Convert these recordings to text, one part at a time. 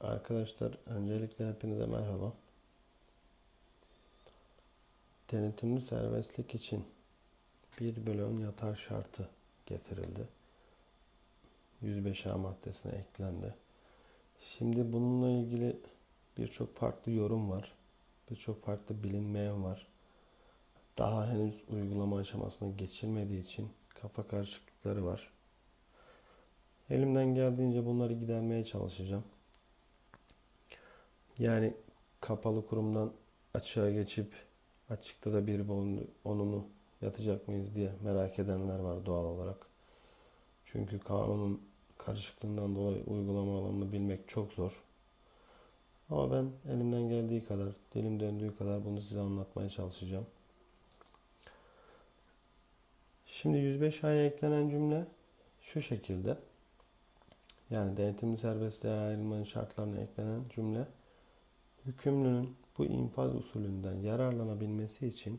Arkadaşlar öncelikle hepinize merhaba. Denetimli serbestlik için 1 bölü 10 yatar şartı getirildi. 105A maddesine eklendi. Şimdi bununla ilgili birçok farklı yorum var. Birçok farklı bilinmeyen var. Daha henüz uygulama aşamasına geçilmediği için kafa karışıklıkları var. Elimden geldiğince bunları gidermeye çalışacağım. Yani kapalı kurumdan açığa geçip açıkta da bir onunu yatacak mıyız diye merak edenler var doğal olarak. Çünkü kanunun karışıklığından dolayı uygulama alanını bilmek çok zor. Ama ben elimden geldiği kadar, dilim döndüğü kadar bunu size anlatmaya çalışacağım. Şimdi 105 aya eklenen cümle şu şekilde. Yani denetimli serbestliğe ayrılmanın şartlarına eklenen cümle hükümlünün bu infaz usulünden yararlanabilmesi için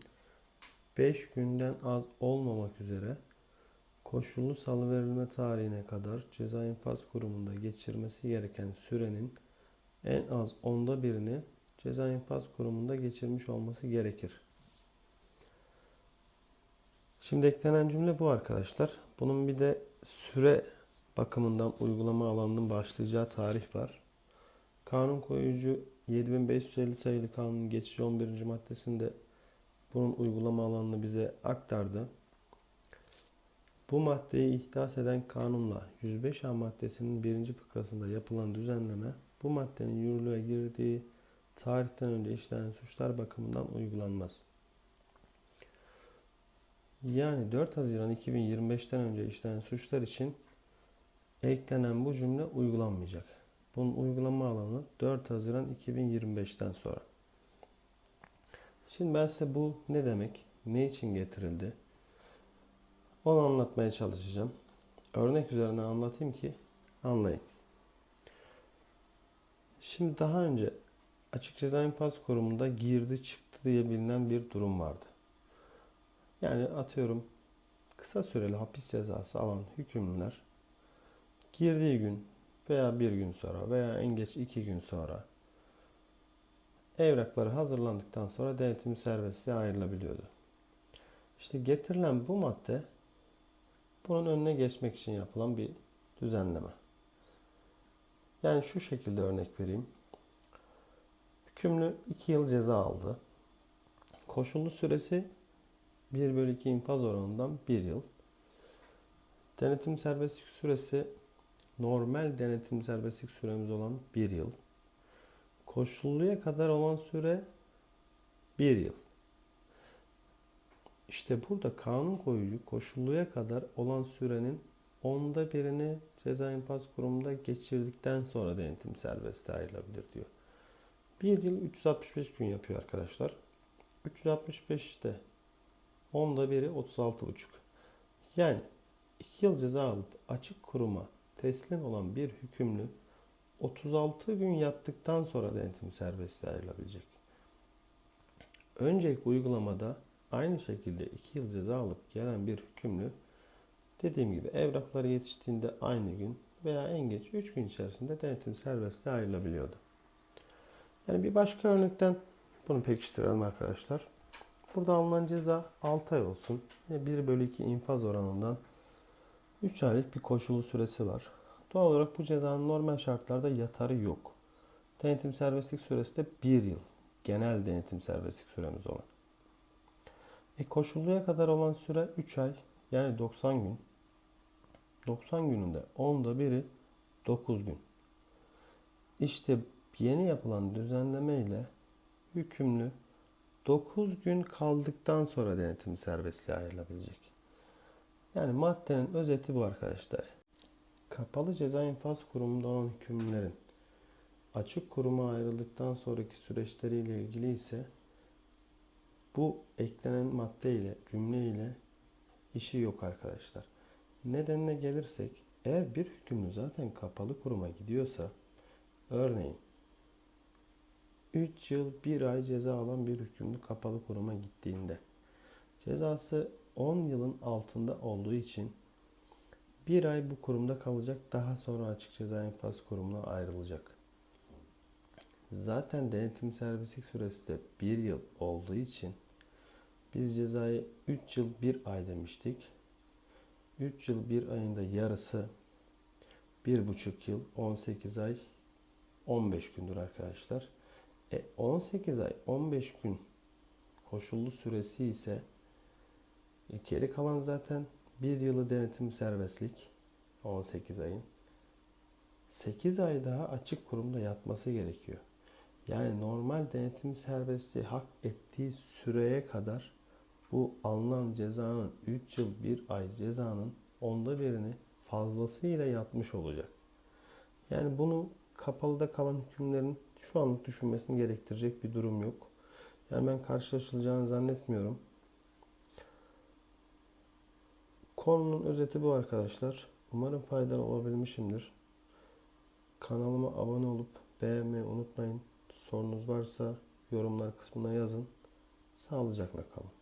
5 günden az olmamak üzere koşullu salıverilme tarihine kadar ceza infaz kurumunda geçirmesi gereken sürenin en az onda birini ceza infaz kurumunda geçirmiş olması gerekir. Şimdi eklenen cümle bu arkadaşlar. Bunun bir de süre bakımından uygulama alanının başlayacağı tarih var. Kanun koyucu 7550 sayılı kanunun geçici 11. maddesinde bunun uygulama alanını bize aktardı. Bu maddeyi ihdas eden kanunla 105A maddesinin birinci fıkrasında yapılan düzenleme bu maddenin yürürlüğe girdiği tarihten önce işlenen suçlar bakımından uygulanmaz. Yani 4 Haziran 2025'ten önce işlenen suçlar için eklenen bu cümle uygulanmayacak. Bunun uygulama alanı 4 Haziran 2025'ten sonra. Şimdi ben size bu ne demek, ne için getirildi onu anlatmaya çalışacağım. Örnek üzerine anlatayım ki anlayın. Şimdi daha önce açık ceza infaz kurumunda girdi çıktı diye bilinen bir durum vardı. Yani atıyorum kısa süreli hapis cezası alan hükümlüler girdiği gün veya bir gün sonra veya en geç iki gün sonra evrakları hazırlandıktan sonra denetim serbestliğe ayrılabiliyordu. İşte getirilen bu madde bunun önüne geçmek için yapılan bir düzenleme. Yani şu şekilde örnek vereyim. Hükümlü 2 yıl ceza aldı. Koşullu süresi 1 bölü 2 infaz oranından 1 yıl. Denetim serbestlik süresi normal denetim serbestlik süremiz olan 1 yıl. Koşulluya kadar olan süre 1 yıl. İşte burada kanun koyucu koşulluya kadar olan sürenin onda birini ceza infaz kurumunda geçirdikten sonra denetim serbestliğe ayrılabilir diyor. 1 yıl 365 gün yapıyor arkadaşlar. 365'te onda biri 36,5. Yani 2 yıl ceza alıp açık kuruma teslim olan bir hükümlü 36 gün yattıktan sonra denetim serbestliğe ayrılabilecek. Önceki uygulamada aynı şekilde 2 yıl ceza alıp gelen bir hükümlü dediğim gibi evrakları yetiştiğinde aynı gün veya en geç 3 gün içerisinde denetim serbestliğe ayrılabiliyordu. Yani bir başka örnekten bunu pekiştirelim arkadaşlar. Burada alınan ceza 6 ay olsun. 1 bölü 2 infaz oranından 3 aylık bir koşulu süresi var. Doğal olarak bu cezanın normal şartlarda yatarı yok. Denetim serbestlik süresi de 1 yıl. Genel denetim serbestlik süremiz olan. E koşulluya kadar olan süre 3 ay yani 90 gün. 90 gününde 10'da biri 9 gün. İşte yeni yapılan düzenleme ile hükümlü 9 gün kaldıktan sonra denetim serbestliğe ayrılabilecek. Yani maddenin özeti bu arkadaşlar. Kapalı ceza infaz kurumunda olan hükümlerin açık kuruma ayrıldıktan sonraki süreçleriyle ilgili ise bu eklenen madde ile cümle ile işi yok arkadaşlar. Nedenine gelirsek eğer bir hükümlü zaten kapalı kuruma gidiyorsa örneğin 3 yıl 1 ay ceza alan bir hükümlü kapalı kuruma gittiğinde cezası 10 yılın altında olduğu için bir ay bu kurumda kalacak daha sonra açık ceza infaz kurumuna ayrılacak. Zaten denetim serbestlik süresi de 1 yıl olduğu için biz cezayı 3 yıl 1 ay demiştik. 3 yıl 1 ayında yarısı 1,5 yıl 18 ay 15 gündür arkadaşlar. E 18 ay 15 gün koşullu süresi ise geri kalan zaten 1 yılı denetim serbestlik 18 ayın 8 ay daha açık kurumda yatması gerekiyor. Yani normal denetim serbestliği hak ettiği süreye kadar bu alınan cezanın 3 yıl 1 ay cezanın onda birini fazlasıyla yatmış olacak. Yani bunu kapalıda kalan hükümlerin şu anlık düşünmesini gerektirecek bir durum yok. Yani ben karşılaşılacağını zannetmiyorum. Konunun özeti bu arkadaşlar. Umarım faydalı olabilmişimdir. Kanalıma abone olup beğenmeyi unutmayın. Sorunuz varsa yorumlar kısmına yazın. Sağlıcakla kalın.